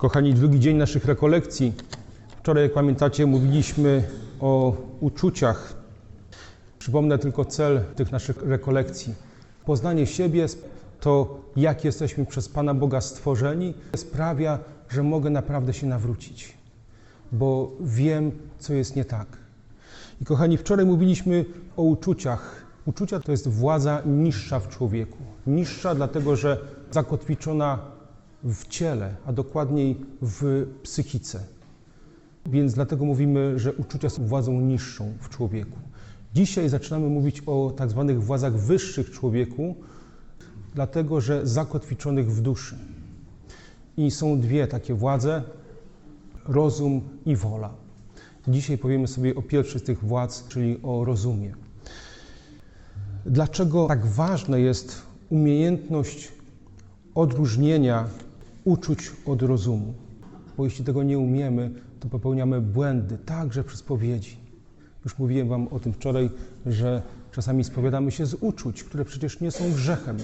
Kochani, drugi dzień naszych rekolekcji. Wczoraj, jak pamiętacie, mówiliśmy o uczuciach. Przypomnę tylko cel tych naszych rekolekcji. Poznanie siebie, to jak jesteśmy przez Pana Boga stworzeni, sprawia, że mogę naprawdę się nawrócić, bo wiem, co jest nie tak. I kochani, wczoraj mówiliśmy o uczuciach. Uczucia to jest władza niższa w człowieku. Niższa dlatego, że zakotwiczona w ciele, a dokładniej w psychice. Więc dlatego mówimy, że uczucia są władzą niższą w człowieku. Dzisiaj zaczynamy mówić o tak zwanych władzach wyższych człowieku, dlatego że zakotwiczonych w duszy. I są dwie takie władze: rozum i wola. Dzisiaj powiemy sobie o pierwszej z tych władz, czyli o rozumie. Dlaczego tak ważna jest umiejętność odróżnienia uczuć od rozumu? Bo jeśli tego nie umiemy, to popełniamy błędy, także przy spowiedzi. Już mówiłem Wam o tym wczoraj, że czasami spowiadamy się z uczuć, które przecież nie są grzechem.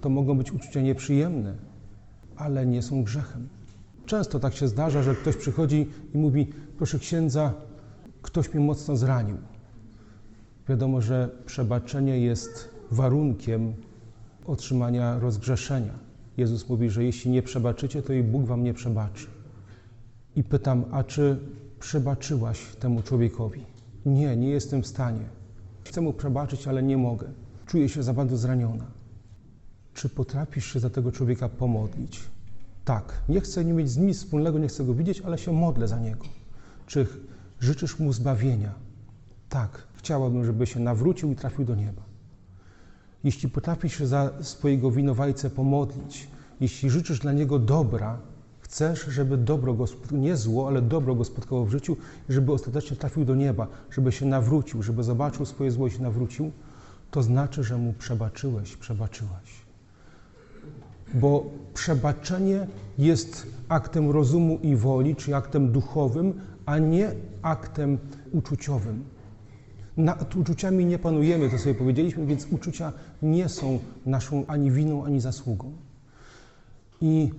To mogą być uczucia nieprzyjemne, ale nie są grzechem. Często tak się zdarza, że ktoś przychodzi i mówi: Proszę księdza, ktoś mnie mocno zranił. Wiadomo, że przebaczenie jest warunkiem otrzymania rozgrzeszenia. Jezus mówi, że jeśli nie przebaczycie, to i Bóg wam nie przebaczy. I pytam, a czy przebaczyłaś temu człowiekowi? Nie, nie jestem w stanie. Chcę mu przebaczyć, ale nie mogę. Czuję się za bardzo zraniona. Czy potrafisz się za tego człowieka pomodlić? Tak, nie chcę nie mieć z nim wspólnego, nie chcę go widzieć, ale się modlę za niego. Czy życzysz mu zbawienia? Tak, chciałabym, żeby się nawrócił i trafił do nieba. Jeśli potrafisz za swojego winowajcę pomodlić, jeśli życzysz dla niego dobra, chcesz, żeby dobro go, nie zło, ale dobro spotkało w życiu, żeby ostatecznie trafił do nieba, żeby się nawrócił, żeby zobaczył swoje zło i się nawrócił, to znaczy, że mu przebaczyłeś, przebaczyłaś. Bo przebaczenie jest aktem rozumu i woli, czy aktem duchowym, a nie aktem uczuciowym. Nad uczuciami nie panujemy, to sobie powiedzieliśmy, więc uczucia nie są naszą ani winą, ani zasługą. I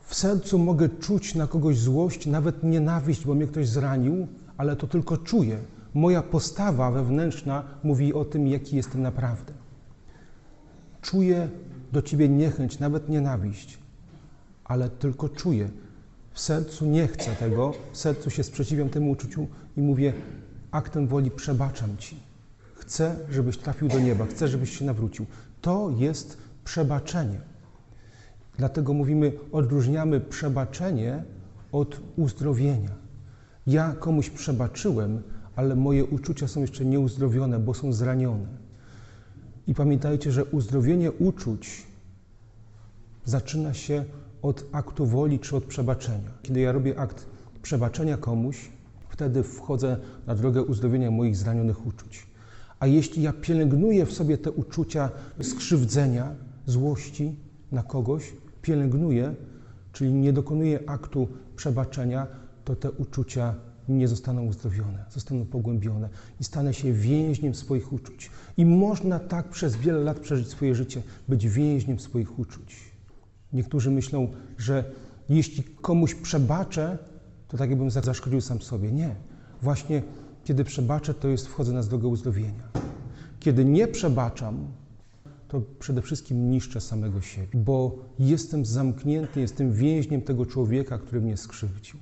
w sercu mogę czuć na kogoś złość, nawet nienawiść, bo mnie ktoś zranił, ale to tylko czuję. Moja postawa wewnętrzna mówi o tym, jaki jestem naprawdę. Czuję do ciebie niechęć, nawet nienawiść, ale tylko czuję. W sercu nie chcę tego, w sercu się sprzeciwiam temu uczuciu i mówię: aktem woli przebaczam Ci. Chcę, żebyś trafił do nieba, chcę, żebyś się nawrócił. To jest przebaczenie. Dlatego mówimy, odróżniamy przebaczenie od uzdrowienia. Ja komuś przebaczyłem, ale moje uczucia są jeszcze nieuzdrowione, bo są zranione. I pamiętajcie, że uzdrowienie uczuć zaczyna się od aktu woli czy od przebaczenia. Kiedy ja robię akt przebaczenia komuś, wtedy wchodzę na drogę uzdrowienia moich zranionych uczuć. A jeśli ja pielęgnuję w sobie te uczucia skrzywdzenia, złości na kogoś, pielęgnuję, czyli nie dokonuję aktu przebaczenia, to te uczucia nie zostaną uzdrowione, zostaną pogłębione i stanę się więźniem swoich uczuć. I można tak przez wiele lat przeżyć swoje życie, być więźniem swoich uczuć. Niektórzy myślą, że jeśli komuś przebaczę, to tak jakbym zaszkodził sam sobie. Nie. Właśnie kiedy przebaczę, to jest wchodzę na drogę uzdrowienia. Kiedy nie przebaczam, to przede wszystkim niszczę samego siebie, bo jestem zamknięty, jestem więźniem tego człowieka, który mnie skrzywdził.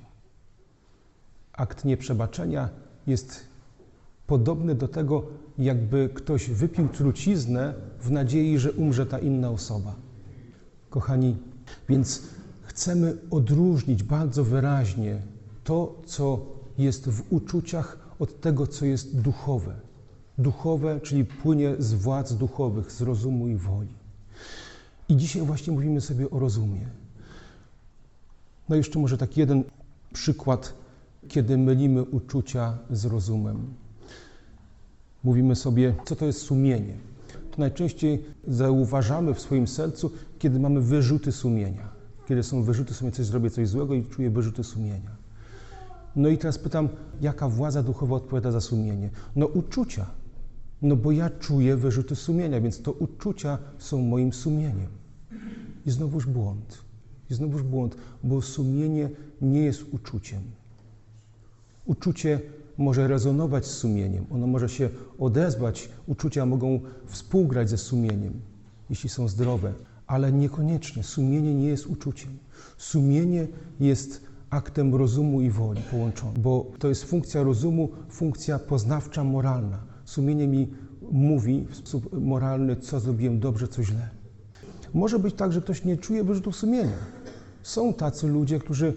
Akt nieprzebaczenia jest podobny do tego, jakby ktoś wypił truciznę w nadziei, że umrze ta inna osoba. Kochani, więc chcemy odróżnić bardzo wyraźnie to, co jest w uczuciach, od tego, co jest duchowe. Duchowe, czyli płynie z władz duchowych, z rozumu i woli. I dzisiaj właśnie mówimy sobie o rozumie. No jeszcze może taki jeden przykład, kiedy mylimy uczucia z rozumem. Mówimy sobie, co to jest sumienie. To najczęściej zauważamy w swoim sercu, kiedy mamy wyrzuty sumienia. Kiedy są wyrzuty sumienia, coś zrobię coś złego i czuję wyrzuty sumienia. No i teraz pytam, jaka władza duchowa odpowiada za sumienie? No uczucia. No bo ja czuję wyrzuty sumienia, więc to uczucia są moim sumieniem. I znowuż błąd. I znowuż błąd, bo sumienie nie jest uczuciem. Uczucie może rezonować z sumieniem, ono może się odezwać, uczucia mogą współgrać ze sumieniem, jeśli są zdrowe, ale niekoniecznie. Sumienie nie jest uczuciem. Sumienie jest aktem rozumu i woli połączonym, bo to jest funkcja rozumu, funkcja poznawcza, moralna. Sumienie mi mówi w sposób moralny, co zrobiłem dobrze, co źle. Może być tak, że ktoś nie czuje wyrzutów sumienia. Są tacy ludzie, którzy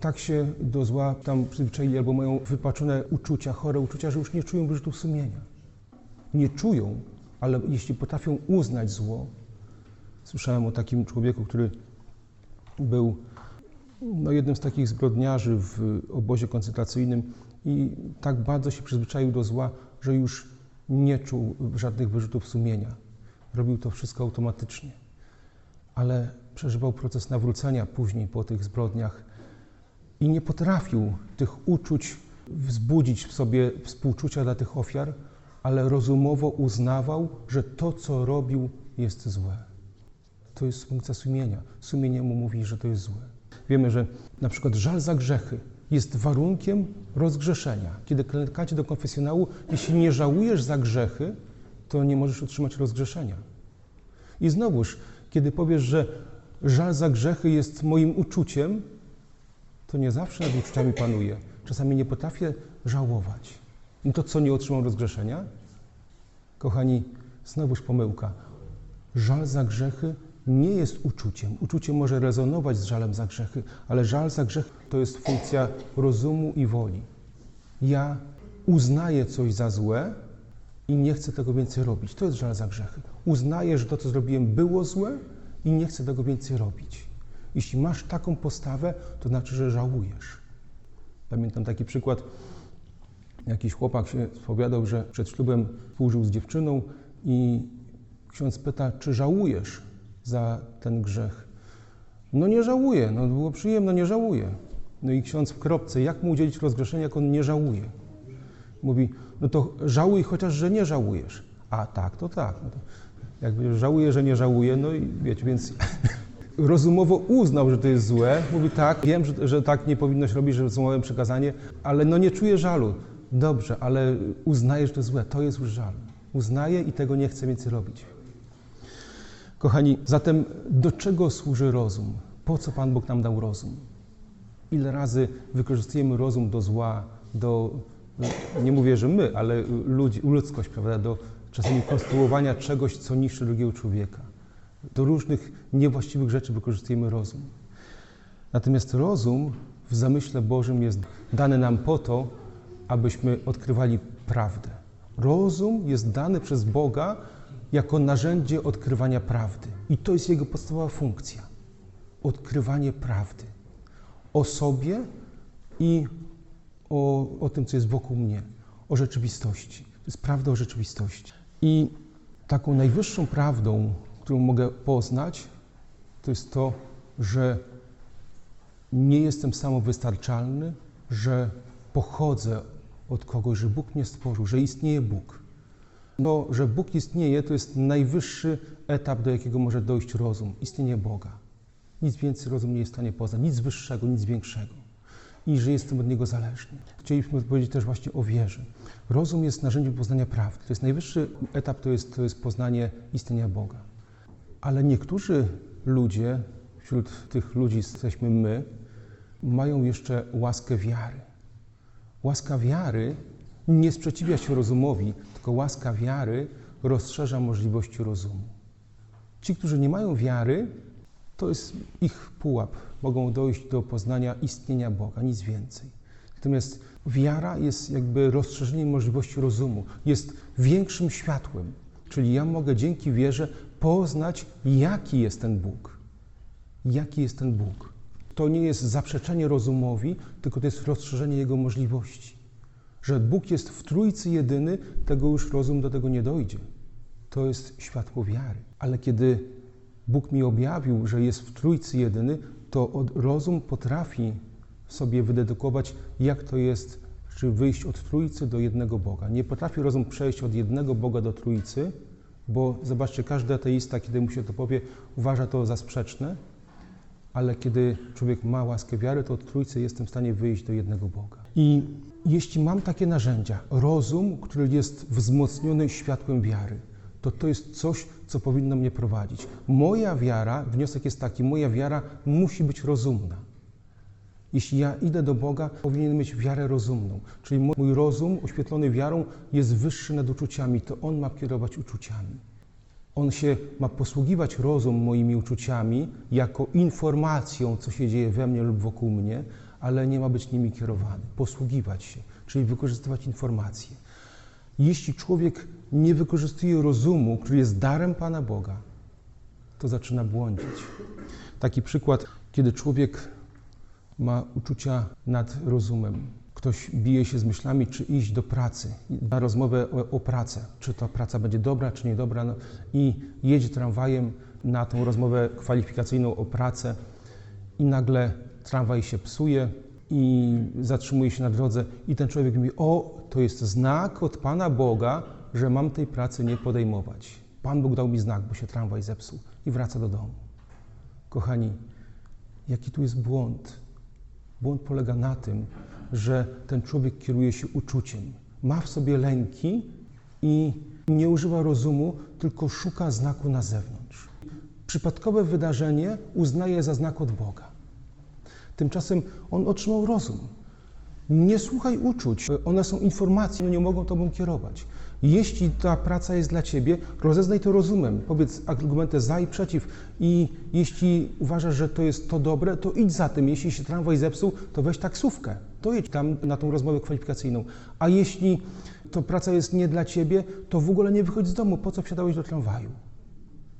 tak się do zła tam przyzwyczaili albo mają wypaczone uczucia, chore uczucia, że już nie czują wyrzutów sumienia. Nie czują, ale jeśli potrafią uznać zło, słyszałem o takim człowieku, który był no, jednym z takich zbrodniarzy w obozie koncentracyjnym i tak bardzo się przyzwyczaił do zła, że już nie czuł żadnych wyrzutów sumienia. Robił to wszystko automatycznie. Ale przeżywał proces nawrócenia później po tych zbrodniach i nie potrafił tych uczuć wzbudzić w sobie współczucia dla tych ofiar, ale rozumowo uznawał, że to, co robił, jest złe. To jest funkcja sumienia. Sumienie mu mówi, że to jest złe. Wiemy, że na przykład żal za grzechy jest warunkiem rozgrzeszenia. Kiedy klękacie do konfesjonału, jeśli nie żałujesz za grzechy, to nie możesz otrzymać rozgrzeszenia. I znowuż, kiedy powiesz, że żal za grzechy jest moim uczuciem, to nie zawsze nad uczuciami panuje. Czasami nie potrafię żałować. No to co, nie otrzymam rozgrzeszenia? Kochani, znowuż pomyłka. Żal za grzechy nie jest uczuciem. Uczucie może rezonować z żalem za grzechy, ale żal za grzech to jest funkcja rozumu i woli. Ja uznaję coś za złe i nie chcę tego więcej robić. To jest żal za grzechy. Uznaję, że to, co zrobiłem, było złe i nie chcę tego więcej robić. Jeśli masz taką postawę, to znaczy, że żałujesz. Pamiętam taki przykład. Jakiś chłopak się spowiadał, że przed ślubem współżył z dziewczyną i ksiądz pyta, czy żałujesz za ten grzech? No nie żałuję, no było przyjemne, nie żałuję. No i ksiądz w kropce, jak mu udzielić rozgrzeszenia, jak on nie żałuje? Mówi, no to żałuj chociaż, że nie żałujesz. A tak, to tak. No to jakby żałuję, że nie żałuję, no i wiecie, więc rozumowo uznał, że to jest złe. Mówi tak, wiem, że, że tak nie powinno się robić, że rozumowałem przekazanie, ale no nie czuję żalu. Dobrze, ale uznaję, że to złe. To jest już żal. Uznaję i tego nie chcę więcej robić. Kochani, zatem do czego służy rozum? Po co Pan Bóg nam dał rozum? Ile razy wykorzystujemy rozum do zła, do, nie mówię, że my, ale ludzi, ludzkość, prawda, do czasami konstruowania czegoś, co niszczy drugiego człowieka. Do różnych niewłaściwych rzeczy wykorzystujemy rozum. Natomiast rozum w zamyśle Bożym jest dany nam po to, abyśmy odkrywali prawdę. Rozum jest dany przez Boga jako narzędzie odkrywania prawdy. I to jest jego podstawowa funkcja. Odkrywanie prawdy o sobie i o, o tym, co jest wokół mnie, o rzeczywistości. To jest prawda o rzeczywistości. I taką najwyższą prawdą, którą mogę poznać, to jest to, że nie jestem samowystarczalny, że pochodzę od kogoś, że Bóg mnie stworzył, że istnieje Bóg. To, że Bóg istnieje, to jest najwyższy etap, do jakiego może dojść rozum istnienie Boga. Nic więcej rozum nie jest w stanie poznać, nic wyższego, nic większego. I że jestem od Niego zależny. Chcieliśmy powiedzieć też właśnie o wierze. Rozum jest narzędziem poznania prawdy. To jest najwyższy etap, to jest, to jest poznanie istnienia Boga. Ale niektórzy ludzie, wśród tych ludzi jesteśmy my, mają jeszcze łaskę wiary. Łaska wiary nie sprzeciwia się rozumowi, tylko łaska wiary rozszerza możliwości rozumu. Ci, którzy nie mają wiary, to jest ich pułap. Mogą dojść do poznania istnienia Boga, nic więcej. Natomiast wiara jest jakby rozszerzeniem możliwości rozumu, jest większym światłem. Czyli ja mogę dzięki wierze poznać, jaki jest ten Bóg. Jaki jest ten Bóg. To nie jest zaprzeczenie rozumowi, tylko to jest rozszerzenie jego możliwości. Że Bóg jest w Trójcy jedyny, tego już rozum do tego nie dojdzie. To jest światło wiary. Ale kiedy Bóg mi objawił, że jest w Trójcy jedyny, to rozum potrafi sobie wydedukować, jak to jest, czy wyjść od Trójcy do jednego Boga. Nie potrafi rozum przejść od jednego Boga do Trójcy, bo zobaczcie, każdy ateista, kiedy mu się to powie, uważa to za sprzeczne, ale kiedy człowiek ma łaskę wiary, to od Trójcy jestem w stanie wyjść do jednego Boga. I jeśli mam takie narzędzia, rozum, który jest wzmocniony światłem wiary, to to jest coś, co powinno mnie prowadzić. Moja wiara, wniosek jest taki, moja wiara musi być rozumna. Jeśli ja idę do Boga, powinien mieć wiarę rozumną. Czyli mój rozum, oświetlony wiarą, jest wyższy nad uczuciami, to On ma kierować uczuciami. On się ma posługiwać rozum moimi uczuciami jako informacją, co się dzieje we mnie lub wokół mnie, ale nie ma być nimi kierowany. Posługiwać się, czyli wykorzystywać informacje. Jeśli człowiek nie wykorzystuje rozumu, który jest darem Pana Boga, to zaczyna błądzić. Taki przykład, kiedy człowiek ma uczucia nad rozumem. Ktoś bije się z myślami, czy iść do pracy, na rozmowę o, o pracę, czy ta praca będzie dobra, czy niedobra, no, i jedzie tramwajem na tą rozmowę kwalifikacyjną o pracę, i nagle tramwaj się psuje i zatrzymuje się na drodze, i ten człowiek mówi: O, to jest znak od Pana Boga, że mam tej pracy nie podejmować. Pan Bóg dał mi znak, bo się tramwaj zepsuł, i wraca do domu. Kochani, jaki tu jest błąd? Błąd polega na tym, że ten człowiek kieruje się uczuciem. Ma w sobie lęki i nie używa rozumu, tylko szuka znaku na zewnątrz. Przypadkowe wydarzenie uznaje za znak od Boga. Tymczasem on otrzymał rozum. Nie słuchaj uczuć, one są informacje, nie mogą tobą kierować. Jeśli ta praca jest dla ciebie, rozeznaj to rozumem. Powiedz argumenty za i przeciw. I jeśli uważasz, że to jest to dobre, to idź za tym. Jeśli się tramwaj zepsuł, to weź taksówkę. To jedź tam na tą rozmowę kwalifikacyjną. A jeśli to praca jest nie dla ciebie, to w ogóle nie wychodź z domu. Po co wsiadałeś do tramwaju?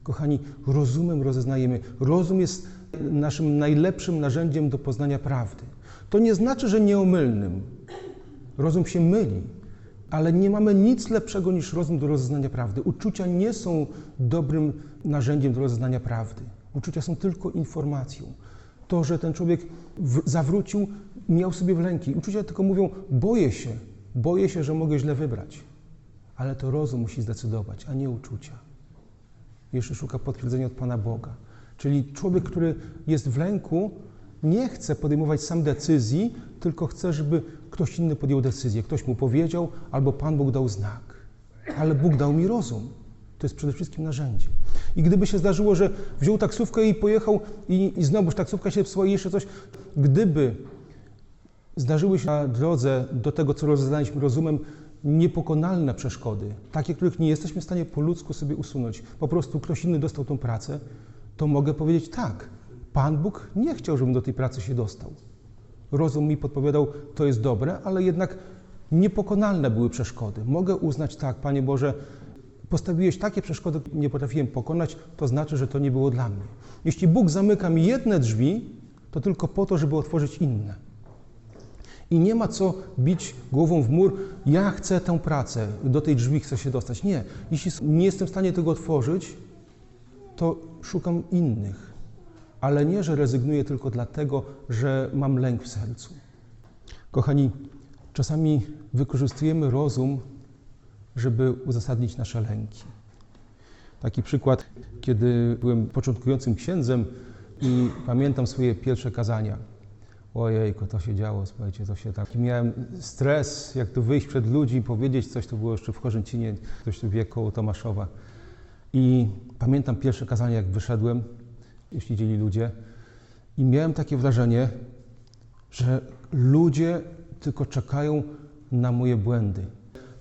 Kochani, rozumem rozeznajemy. Rozum jest naszym najlepszym narzędziem do poznania prawdy. To nie znaczy, że nieomylnym. Rozum się myli, ale nie mamy nic lepszego niż rozum do rozeznania prawdy. Uczucia nie są dobrym narzędziem do rozeznania prawdy. Uczucia są tylko informacją. To, że ten człowiek zawrócił, miał sobie w lęki. Uczucia tylko mówią: boję się, boję się, że mogę źle wybrać. Ale to rozum musi zdecydować, a nie uczucia. Jeszcze szuka potwierdzenia od Pana Boga. Czyli człowiek, który jest w lęku, nie chce podejmować sam decyzji, tylko chce, żeby ktoś inny podjął decyzję. Ktoś mu powiedział, albo Pan Bóg dał znak. Ale Bóg dał mi rozum. To jest przede wszystkim narzędzie. I gdyby się zdarzyło, że wziął taksówkę i pojechał, i, i znowuż taksówka się psuła i jeszcze coś, gdyby zdarzyły się na drodze do tego, co rozeznaliśmy rozumem, niepokonalne przeszkody, takie, których nie jesteśmy w stanie po ludzku sobie usunąć. Po prostu ktoś inny dostał tą pracę, to mogę powiedzieć tak. Pan Bóg nie chciał, żebym do tej pracy się dostał. Rozum mi podpowiadał, to jest dobre, ale jednak niepokonalne były przeszkody. Mogę uznać tak, Panie Boże, postawiłeś takie przeszkody, nie potrafiłem pokonać, to znaczy, że to nie było dla mnie. Jeśli Bóg zamyka mi jedne drzwi, to tylko po to, żeby otworzyć inne. I nie ma co bić głową w mur, ja chcę tę pracę, do tej drzwi chcę się dostać. Nie. Jeśli nie jestem w stanie tego otworzyć, to szukam innych. Ale nie, że rezygnuję tylko dlatego, że mam lęk w sercu. Kochani, czasami wykorzystujemy rozum, żeby uzasadnić nasze lęki. Taki przykład, kiedy byłem początkującym księdzem i pamiętam swoje pierwsze kazania. Ojejku, to się działo, słuchajcie, to się tak... Miałem stres, jak tu wyjść przed ludzi i powiedzieć coś, to było jeszcze w Chorzęcinie, ktoś tu wie koło Tomaszowa. I pamiętam pierwsze kazanie, jak wyszedłem, już siedzieli ludzie i miałem takie wrażenie, że ludzie tylko czekają na moje błędy.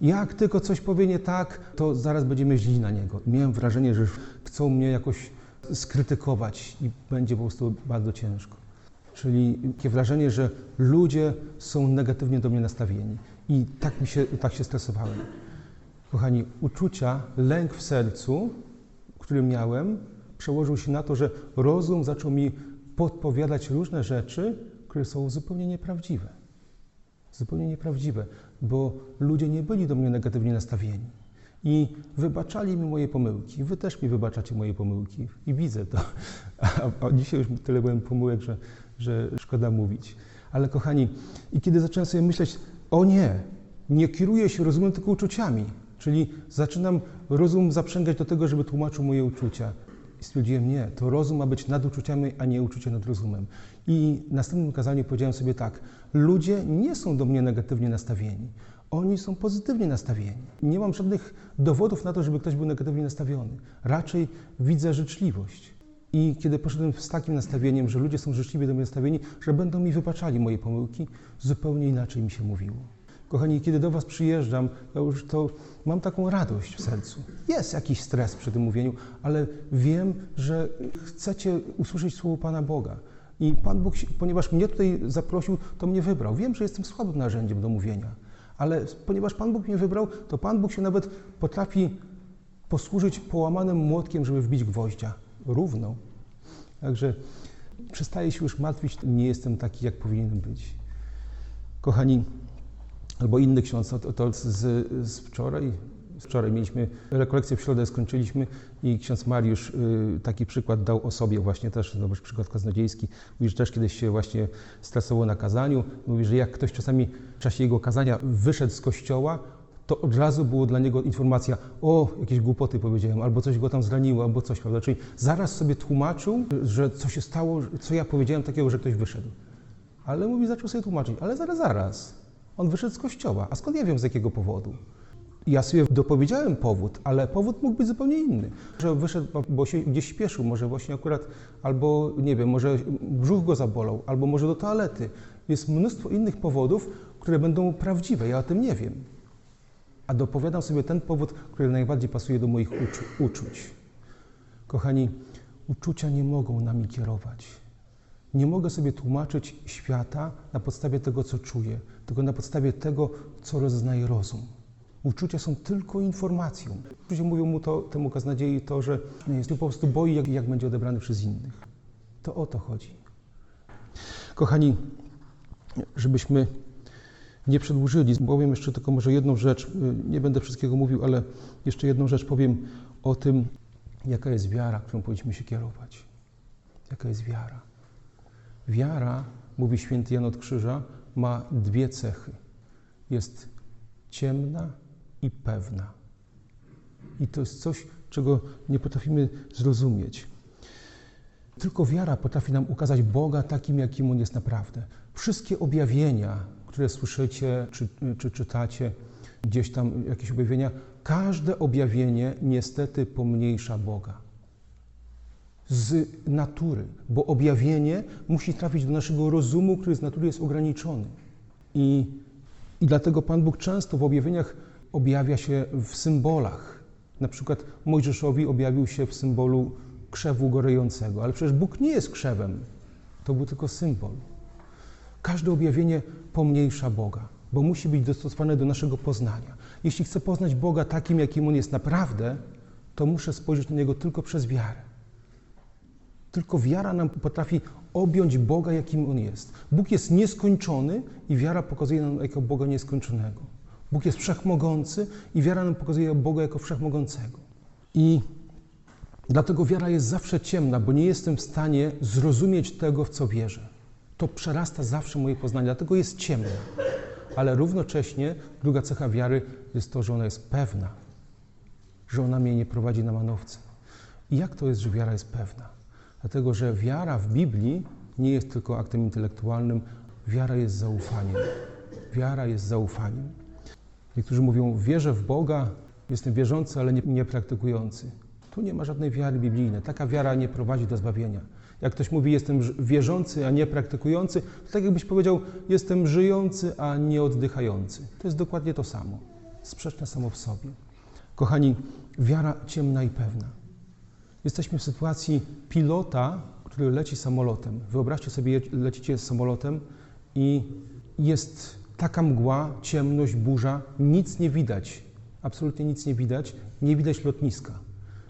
Jak tylko coś powie nie tak, to zaraz będziemy źli na niego. I miałem wrażenie, że chcą mnie jakoś skrytykować i będzie po prostu bardzo ciężko. Czyli takie wrażenie, że ludzie są negatywnie do mnie nastawieni. I tak, mi się, tak się stresowałem. Kochani, uczucia, lęk w sercu, który miałem, przełożył się na to, że rozum zaczął mi podpowiadać różne rzeczy, które są zupełnie nieprawdziwe. Zupełnie nieprawdziwe, bo ludzie nie byli do mnie negatywnie nastawieni i wybaczali mi moje pomyłki. Wy też mi wybaczacie moje pomyłki i widzę to. A, a dzisiaj już tyle byłem pomyłek, że, że szkoda mówić. Ale kochani, i kiedy zacząłem sobie myśleć, o nie, nie kieruję się rozumem, tylko uczuciami. Czyli zaczynam rozum zaprzęgać do tego, żeby tłumaczył moje uczucia. I stwierdziłem, nie, to rozum ma być nad uczuciami, a nie uczucie nad rozumem. I w następnym kazaniu powiedziałem sobie tak, ludzie nie są do mnie negatywnie nastawieni. Oni są pozytywnie nastawieni. Nie mam żadnych dowodów na to, żeby ktoś był negatywnie nastawiony. Raczej widzę życzliwość. I kiedy poszedłem z takim nastawieniem, że ludzie są życzliwie do mnie nastawieni, że będą mi wybaczali moje pomyłki, zupełnie inaczej mi się mówiło. Kochani, kiedy do Was przyjeżdżam, ja już to mam taką radość w sercu. Jest jakiś stres przy tym mówieniu, ale wiem, że chcecie usłyszeć słowo Pana Boga. I Pan Bóg, ponieważ mnie tutaj zaprosił, to mnie wybrał. Wiem, że jestem słabym narzędziem do mówienia, ale ponieważ Pan Bóg mnie wybrał, to Pan Bóg się nawet potrafi posłużyć połamanym młotkiem, żeby wbić gwoździa równą. Także przestaję się już martwić, nie jestem taki, jak powinienem być. Kochani, albo inny ksiądz, to, to z, z wczoraj, wczoraj mieliśmy rekolekcję w środę, skończyliśmy i ksiądz Mariusz y, taki przykład dał o sobie właśnie też, dobry przykład kaznodziejski. Mówi, że też kiedyś się właśnie stresował na kazaniu. Mówi, że jak ktoś czasami w czasie jego kazania wyszedł z kościoła, to od razu było dla niego informacja, o, jakieś głupoty powiedziałem, albo coś go tam zraniło, albo coś, prawda? Czyli zaraz sobie tłumaczył, że co się stało, co ja powiedziałem takiego, że ktoś wyszedł. Ale mówi, zaczął sobie tłumaczyć, ale zaraz, zaraz. On wyszedł z kościoła, a skąd ja wiem z jakiego powodu? Ja sobie dopowiedziałem powód, ale powód mógł być zupełnie inny. Że wyszedł, bo się gdzieś śpieszył, może właśnie akurat, albo nie wiem, może brzuch go zabolał, albo może do toalety. Jest mnóstwo innych powodów, które będą prawdziwe, ja o tym nie wiem a dopowiadam sobie ten powód, który najbardziej pasuje do moich uczu uczuć. Kochani, uczucia nie mogą nami kierować. Nie mogę sobie tłumaczyć świata na podstawie tego, co czuję, tylko na podstawie tego, co rozznaje rozum. Uczucia są tylko informacją. Ludzie mówią mu to, temu kaznodziei to, że jest po prostu boi, jak, jak będzie odebrany przez innych. To o to chodzi. Kochani, żebyśmy nie przedłużyli. Powiem jeszcze tylko może jedną rzecz, nie będę wszystkiego mówił, ale jeszcze jedną rzecz powiem o tym, jaka jest wiara, którą powinniśmy się kierować. Jaka jest wiara? Wiara, mówi święty Jan od Krzyża, ma dwie cechy. Jest ciemna i pewna. I to jest coś, czego nie potrafimy zrozumieć. Tylko wiara potrafi nam ukazać Boga takim, jakim On jest naprawdę. Wszystkie objawienia, które słyszycie czy, czy czytacie, gdzieś tam jakieś objawienia, każde objawienie niestety pomniejsza Boga. Z natury, bo objawienie musi trafić do naszego rozumu, który z natury jest ograniczony. I, i dlatego Pan Bóg często w objawieniach objawia się w symbolach. Na przykład Mojżeszowi objawił się w symbolu krzewu gorejącego, ale przecież Bóg nie jest krzewem, to był tylko symbol. Każde objawienie pomniejsza Boga, bo musi być dostosowane do naszego poznania. Jeśli chcę poznać Boga takim, jakim On jest naprawdę, to muszę spojrzeć na Niego tylko przez wiarę. Tylko wiara nam potrafi objąć Boga, jakim On jest. Bóg jest nieskończony i wiara pokazuje nam jako Boga nieskończonego. Bóg jest wszechmogący i wiara nam pokazuje Boga jako wszechmogącego. I dlatego wiara jest zawsze ciemna, bo nie jestem w stanie zrozumieć tego, w co wierzę to przerasta zawsze moje poznanie, dlatego jest ciemna. Ale równocześnie druga cecha wiary jest to, że ona jest pewna, że ona mnie nie prowadzi na manowce. I jak to jest, że wiara jest pewna? Dlatego, że wiara w Biblii nie jest tylko aktem intelektualnym, wiara jest zaufaniem. Wiara jest zaufaniem. Niektórzy mówią, wierzę w Boga, jestem wierzący, ale nie, nie praktykujący. Tu nie ma żadnej wiary biblijnej. Taka wiara nie prowadzi do zbawienia. Jak ktoś mówi, jestem wierzący, a nie praktykujący, to tak jakbyś powiedział, jestem żyjący, a nie oddychający. To jest dokładnie to samo. Sprzeczne samo w sobie. Kochani, wiara ciemna i pewna. Jesteśmy w sytuacji pilota, który leci samolotem. Wyobraźcie sobie, lecicie samolotem i jest taka mgła, ciemność, burza, nic nie widać. Absolutnie nic nie widać. Nie widać lotniska.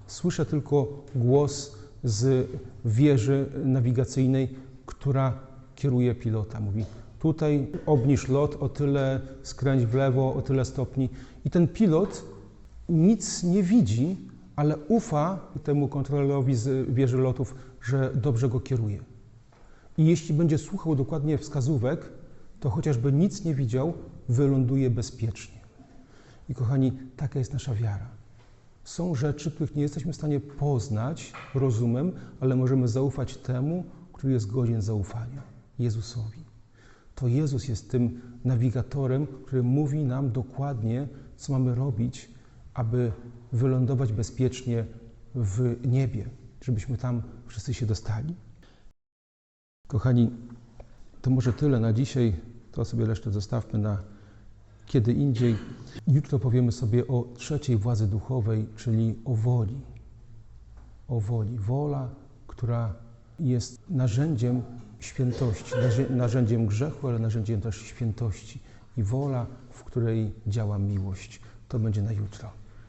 Słyszę tylko głos z wieży nawigacyjnej, która kieruje pilota. Mówi, tutaj obniż lot o tyle, skręć w lewo o tyle stopni. I ten pilot nic nie widzi, ale ufa temu kontrolerowi z wieży lotów, że dobrze go kieruje. I jeśli będzie słuchał dokładnie wskazówek, to chociażby nic nie widział, wyląduje bezpiecznie. I kochani, taka jest nasza wiara. Są rzeczy, których nie jesteśmy w stanie poznać rozumem, ale możemy zaufać temu, który jest godzien zaufania Jezusowi. To Jezus jest tym nawigatorem, który mówi nam dokładnie, co mamy robić, aby wylądować bezpiecznie w niebie, żebyśmy tam wszyscy się dostali. Kochani, to może tyle na dzisiaj. To sobie resztę zostawmy na kiedy indziej. Jutro powiemy sobie o trzeciej władzy duchowej, czyli o woli. O woli. Wola, która jest narzędziem świętości, narzę- narzędziem grzechu, ale narzędziem też świętości. I wola, w której działa miłość. To będzie na jutro.